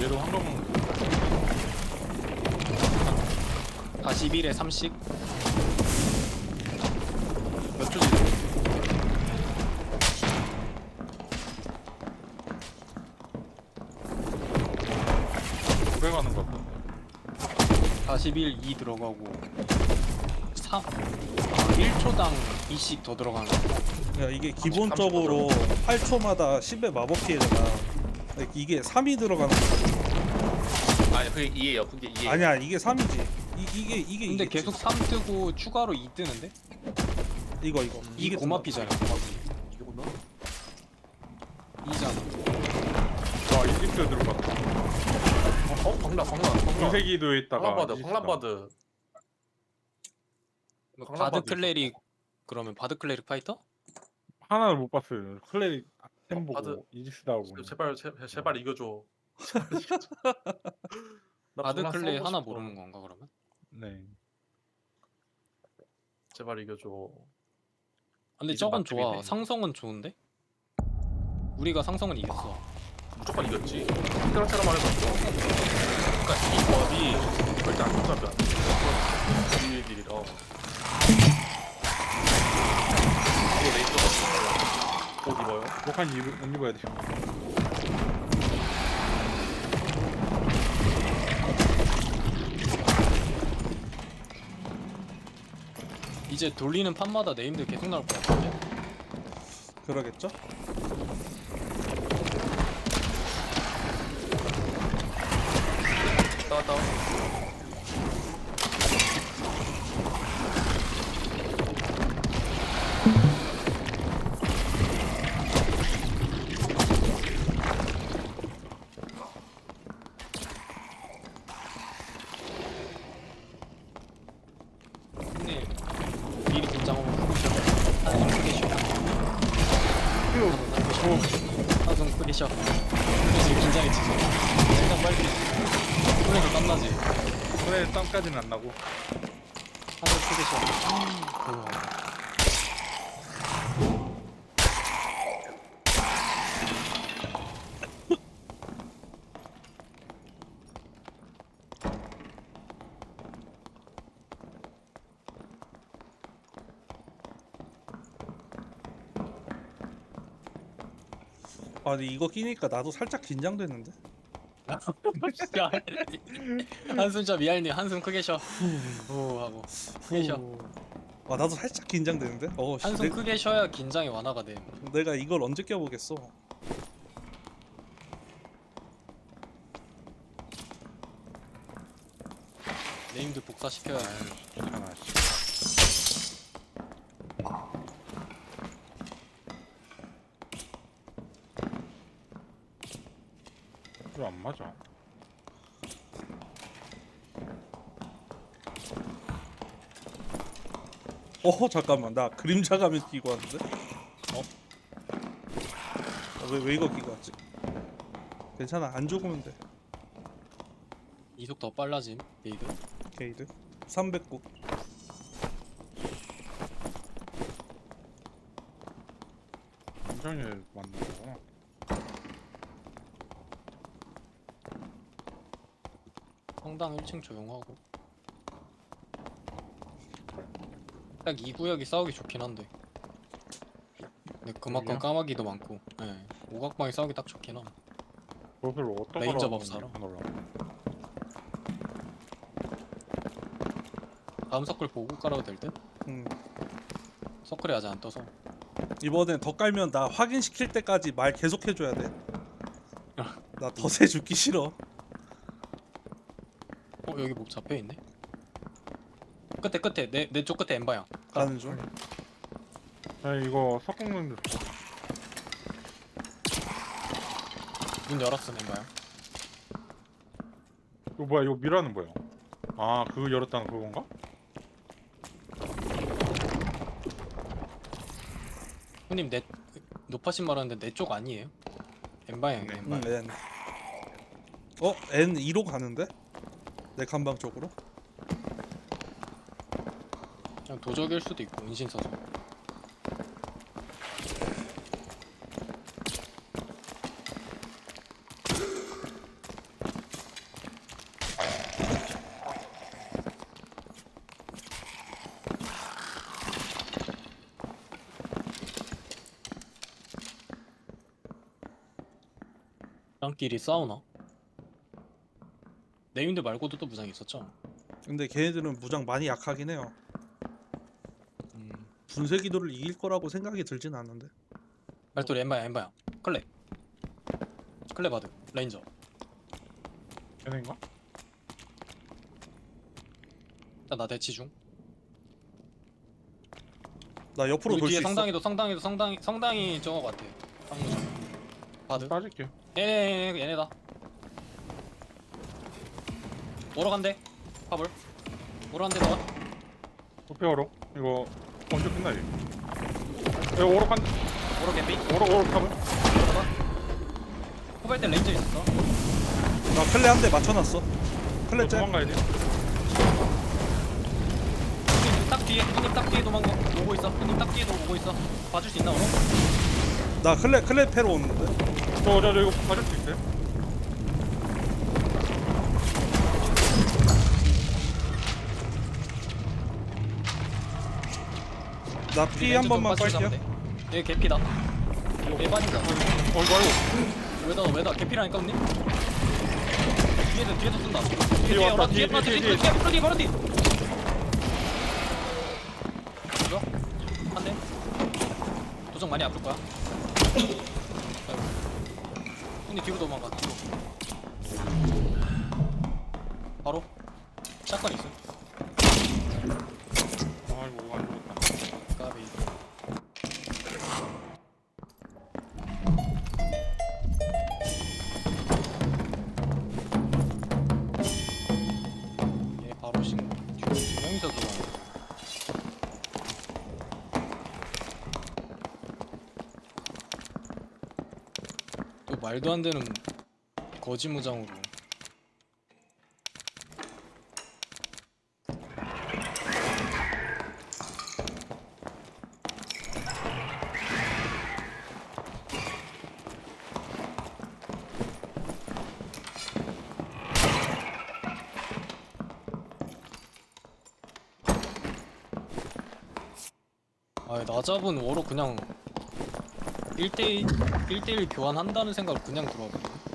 얘도 한번. 41에 30몇 쪽이지? 오래 가는 것 같은데. 41, 2 들어가고. 3 아, 1초당 2씩 더 들어가는 거 야 이게 기본적으로 8초마다 10의 마법 피해잖아. 이게 3이 들어가는 거. 아니 그게 2예요. 그게 2예요. 아니야 이게 3이지. 이, 이게 이게 근데 이겠지. 계속 3 뜨고 추가로 2 뜨는데? 이거 이거. 이 이게 고마피잖아 고마피 이거구나. 2잖아. 와 이집트 들어갔다. 어? 광란 광란 광란. 분쇄기도에 있다가 광란바드 광란바드. 바드 클레릭 그러면 바드 클레릭 파이터? 하나를 못 봤어요. 클레릭 템 보고 바드- 이집트 나오고 제발 제, 제발 이겨줘 제발 이겨줘. 나 바드 광란 클레릭 써보고 하나 싶어. 모르는 건가 그러면? 네. 제발 이겨줘. 근데 저건 맛집이네. 좋아 상성은 좋은데? 우리가 상성은 이겼어. 무조건 이겼지. 테라테라 말해봤어 그니까 이 법이 절대 안 통하면 안돼 일이라. 이거 레이저가 옷 입어요 목한 입, 옷 입어야 돼요 이제 돌리는 판마다 네임들 계속 나올 것 같은데? 그러겠죠? 근데 지금 긴장했지 지금 긴장 빨리. 손에서 땀 나지. 손에 땀까지는 안 나고. 한숨 크게 쉬어 아 근데 이거 끼니까 나도 살짝 긴장되는데. 야, 한숨 좀 미안해 한숨 크게 쉬어 후 하고 크게 쉬어 아 나도 살짝 긴장되는데. 어 씨, 한숨 내, 크게 쉬어야 긴장이 완화가 돼 내가 이걸 언제 껴보겠어. 네임들 복사시켜야 돼 괜찮아 씨. 이거 안 맞아 어 잠깐만 나 그림자 가면 끼고 왔는데. 어? 아, 왜, 왜 이거 끼고 왔지? 괜찮아 안 죽으면 돼. 이속 더 빨라짐 레이드 게이드 309. 굉장히 맞는 거구나 성당 1층 조용하고 딱 이 구역이 싸우기 좋긴 한데 근데 그만큼? 까마귀도 많고 예 오각방이 싸우기 딱 좋긴 함 그것을 어떤 레인저 법사로. 다음 서클 보고 깔아도 될 듯? 음. 서클이 아직 안 떠서 이번엔 더 깔면 나 확인시킬 때까지 말 계속 해줘야 돼. 나 덫에 죽기 싫어. 어 여기 목 잡혀 있네 끝에 끝에 내내쪽 끝에 엠바야 가는 중. 아 이거 석궁는 문 열었음 엠바야 이거 뭐야 이거 미라는 뭐야 아 그거 열었다는 그건가? 형님 내 높아신 말하는데 내 쪽 아니에요? 엠바야 네. 엠바 응 N. 어 N 2로 가는데? 내 감방 쪽으로? 그냥 도적일 수도 있고 인신사서 땅끼리 싸우나? 네임드 말고도 또 무장이 있었죠? 근데 걔네들은 무장 많이 약하긴 해요. 음. 분쇄 기도를 이길 거라고 생각이 들진 않는데. 발소리 엠바야 엠바야 클레 클레 바드 레인저 얘네인가? 일단 나 대치 중 나 옆으로 여기 돌수 뒤에 있어. 성당이도 성당이도 성당이 성당이 저거 같아 상무죠 바드 빠질게 얘네 얘네다 오러 간대 파벌 오러 간대 너가 오페어로 이거 언제 끝나지? 이거 오로 간 오러 개피 오로 오로 타면 오러가 후발 때 레인저 있었어 나 클레 한 대 맞춰놨어. 클레 째. 도망가야 돼 형님 딱 뒤에 형님 딱 뒤에 도망가 오고 있어 형님 딱 뒤에도 오고 있어 봐줄 수 있나 오늘? 나 클레 클레 패로 오는데. 저저 저 이거 봐줄 수 있어요? 나 피 한 번만 빨게요. 얘 개피다. 얘 빠진다. 어이구 아이고 왜다 왜다 개피라니까 언니? 뒤에서 뒤에서 쏜다. 뒤에 왔다, 오라, 뒤에, 뒤에 뒤에, 뒤에. 뒤에. 바로 뒤 바로 뒤 이거 한 대? 도적 많이 아플 거야. 언니 뒤로 도망가 뒤로. 바로 말도 안 되는 거지 무장으로. 아 나 잡은 워로 그냥 1대1 1대1 교환한다는 생각으로 그냥 들어가거든